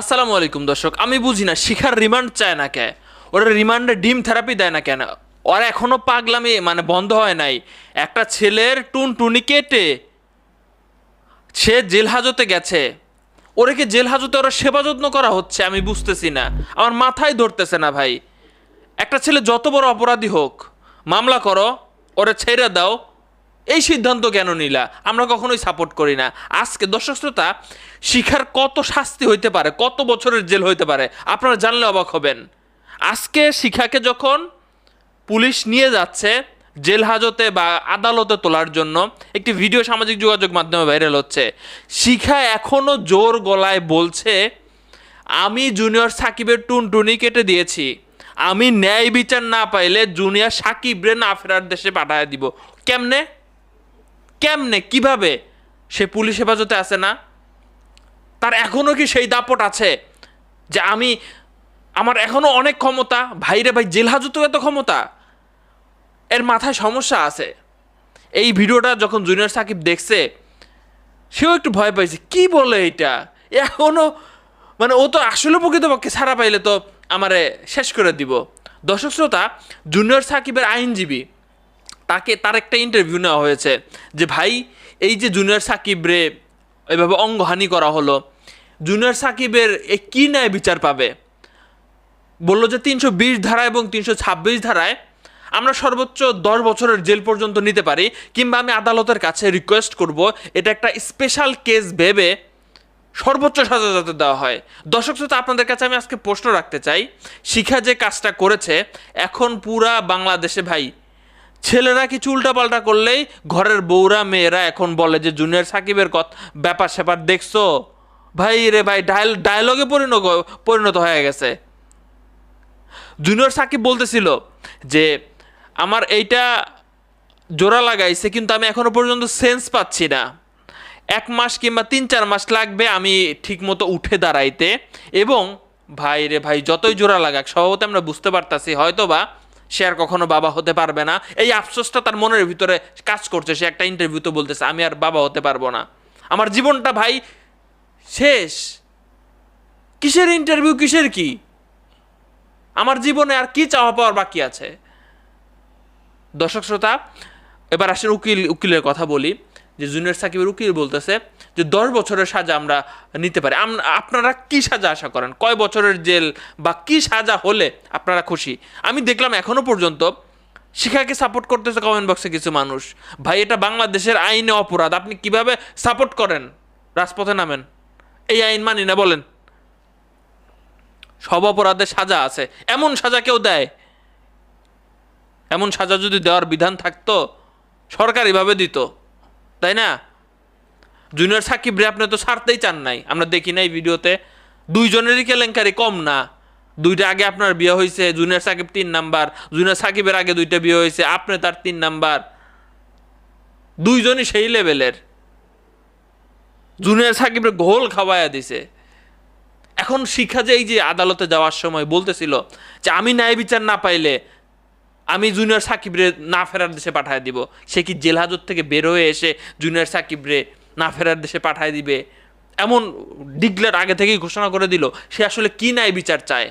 আসসালামু আলাইকুম দর্শক, আমি বুঝি না, শিখার রিমান্ড চায় না কে? ওরা রিমান্ডে ডিম থেরাপি দেয় না কেন? ওরা এখনও পাগলামি মানে বন্ধ হয় নাই। একটা ছেলের টুন টুনি কেটে সে জেল হাজতে গেছে। ওরে কি জেল হাজতে ওরা সেবা যত্ন করা হচ্ছে? আমি বুঝতেছি না। আমার মাথায় ধরতেছে না ভাই। একটা ছেলে যত বড় অপরাধী হোক, মামলা করো, ওরে ছেড়ে দাও। এই সিদ্ধান্ত কেন নিলা? আমরা কখনোই সাপোর্ট করি না। আজকে দর্শক শ্রোতা, শিখার কত শাস্তি হইতে পারে, কত বছরের জেল হইতে পারে, আপনারা জানলে অবাক হবেন। আজকে শিখাকে যখন পুলিশ নিয়ে যাচ্ছে জেল হাজতে বা আদালতে তোলার জন্য, একটি ভিডিও সামাজিক যোগাযোগ মাধ্যমে ভাইরাল হচ্ছে। শিখা এখনও জোর গলায় বলছে, আমি জুনিয়র সাকিবের টুনটুনি কেটে দিয়েছি। আমি ন্যায় বিচার না পাইলে জুনিয়র সাকিবরে না ফেরার দেশে পাঠায় দিব। কেমনে? কেমনে, কীভাবে? সে পুলিশ হেফাজতে আছে না? তার এখনও কি সেই দাপট আছে? যে আমি, আমার এখনও অনেক ক্ষমতা, ভাইরে ভাই, জেল এত ক্ষমতা? এর মাথায় সমস্যা আছে। এই ভিডিওটা যখন জুনিয়র সাকিব দেখছে, সেও একটু ভয় পাইছে, কি বলে এটা এখনও মানে ও তো আসলে প্রকৃতপক্ষে ছাড়া পাইলে তো আমারে শেষ করে দিব। দর্শক শ্রোতা, জুনিয়র সাকিবের আইনজীবী তাকে তার একটা ইন্টারভিউ নেওয়া হয়েছে যে, ভাই, এই যে জুনিয়র সাকিব রে এভাবে অঙ্গহানি করা হলো, জুনিয়র সাকিবের কী ন্যায় বিচার পাবে? বলল যে, তিনশো বিশ ধারা এবং তিনশো ছাব্বিশ ধারায় আমরা সর্বোচ্চ দশ বছরের জেল পর্যন্ত নিতে পারি, কিংবা আমি আদালতের কাছে রিকোয়েস্ট করব, এটা একটা স্পেশাল কেস ভেবে সর্বোচ্চ সাজা যাতে দেওয়া হয়। দর্শক শ্রোতা, আপনাদের কাছে আমি আজকে প্রশ্ন রাখতে চাই, শিখা যে কাজটা করেছে, এখন পুরা বাংলাদেশে ভাই ছেলেরা কিছু উল্টাপাল্টা করলেই ঘরের বউরা, মেয়েরা এখন বলে যে, জুনিয়র সাকিবের কত ব্যাপার স্যাপার দেখছ? ভাই রে ভাই, ডায়ল, ডায়লগে পরিণত পরিণত হয়ে গেছে। জুনিয়র সাকিব বলতেছিল যে, আমার এইটা জোড়া লাগাইছে, কিন্তু আমি এখনও পর্যন্ত সেন্স পাচ্ছি না। এক মাস কিংবা তিন চার মাস লাগবে আমি ঠিকমতো উঠে দাঁড়াইতে এবং ভাই রে ভাই, যতই জোড়া লাগাক, স্বভাবতে আমরা বুঝতে পারতাছি হয়তো বা সে আর কখনো বাবা হতে পারবে না। এই আফসোসটা তার মনের ভিতরে কাজ করছে। সে একটা ইন্টারভিউতে বলতেছে, আমি আর বাবা হতে পারব না। আমার জীবনটা ভাই শেষ। কিসের ইন্টারভিউ কিসের কি? আমার জীবনে আর কি চাওয়া পাওয়ার বাকি আছে? দর্শক শ্রোতা, এবার আসেন উকিল, উকিলের কথা বলি। যে জুনিয়র সাকিবের উকিল বলতেছে যে দশ বছরের সাজা আমরা নিতে পারি। আপনারা কি সাজা আশা করেন? কয় বছরের জেল বা কি সাজা হলে আপনারা খুশি? আমি দেখলাম এখনও পর্যন্ত শিখাকে সাপোর্ট করতেছে কমেন্ট বক্সে কিছু মানুষ। ভাই, এটা বাংলাদেশের আইনে অপরাধ। আপনি কীভাবে সাপোর্ট করেন? রাজপথে নামেন। এই আইন মানি না, বলেন। সব অপরাধে সাজা আছে। এমন সাজা কেউ দেয়? এমন সাজা যদি দেওয়ার বিধান থাকতো, সরকারিভাবে দিত। তাই না? জুনিয়র সাকিব রে আপনি তো ছাড়তেই চান নাই। আমরা দেখি নাই ভিডিওতে, দুইজনেরই কেলেঙ্কারি কম না। দুইটা আগে আপনার বিয়ে হয়েছে, জুনিয়র সাকিব তিন নাম্বার, জুনিয়র সাকিবের আগে দুইটা বিয়ে হয়েছে, আপনি তার তিন নাম্বার। দুইজনই সেই লেভেলের। জুনিয়র সাকিবের ঘোল খাওয়াইয়া দিছে। এখন শিক্ষা যে এই যে আদালতে যাওয়ার সময় বলতেছিল যে, আমি ন্যায় বিচার না পাইলে আমি জুনিয়র সাকিবরে না ফেরার দেশে পাঠায় দিব। সে কি জেল হাজত থেকে বের হয়ে এসে জুনিয়র সাকিবরে না ফেরার দেশে পাঠায় দিবে? এমন ডিগলার আগে থেকেই ঘোষণা করে দিল, সে আসলে কি ন্যায় বিচার চায়?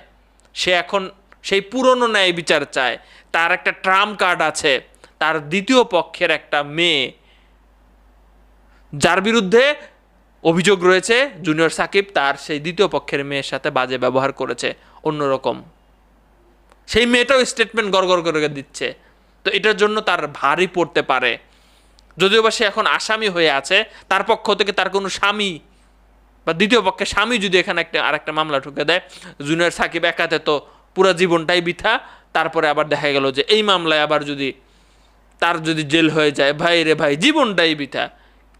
সে এখন, সেই পুরনো ন্যায় বিচার চায়। তার একটা ট্রাম কার্ড আছে, তার দ্বিতীয় পক্ষের একটা মেয়ে। যার বিরুদ্ধে অভিযোগ রয়েছে, জুনিয়র সাকিব তার সেই দ্বিতীয় পক্ষের মেয়ের সাথে বাজে ব্যবহার করেছে, অন্যরকম। সেই মেয়েটাও স্টেটমেন্ট গড়গড় করে দিচ্ছে। তো এটার জন্য তার ভারী পড়তে পারে। যদিও বা সে এখন আসামি হয়ে আছে, তার পক্ষ থেকে তার কোনো স্বামী বা দ্বিতীয় পক্ষে স্বামী যদি এখানে একটা আরেকটা মামলা ঠুকে দেয়, জুনিয়র সাকিব একাতে তো পুরো জীবনটাই বৃথা। তারপরে আবার দেখা গেল যে এই মামলায় আবার যদি তার যদি জেল হয়ে যায়, ভাই রে ভাই, জীবনটাই বৃথা।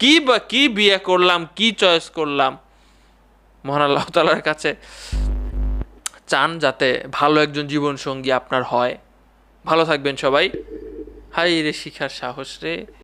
কি বা কি বিয়ে করলাম, কি চয়েস করলাম? মহান আল্লাহ তালার কাছে চান যাতে ভালো একজন জীবনসঙ্গী আপনার হয়। ভালো থাকবেন সবাই। হাই রে শিখার সাহস রে।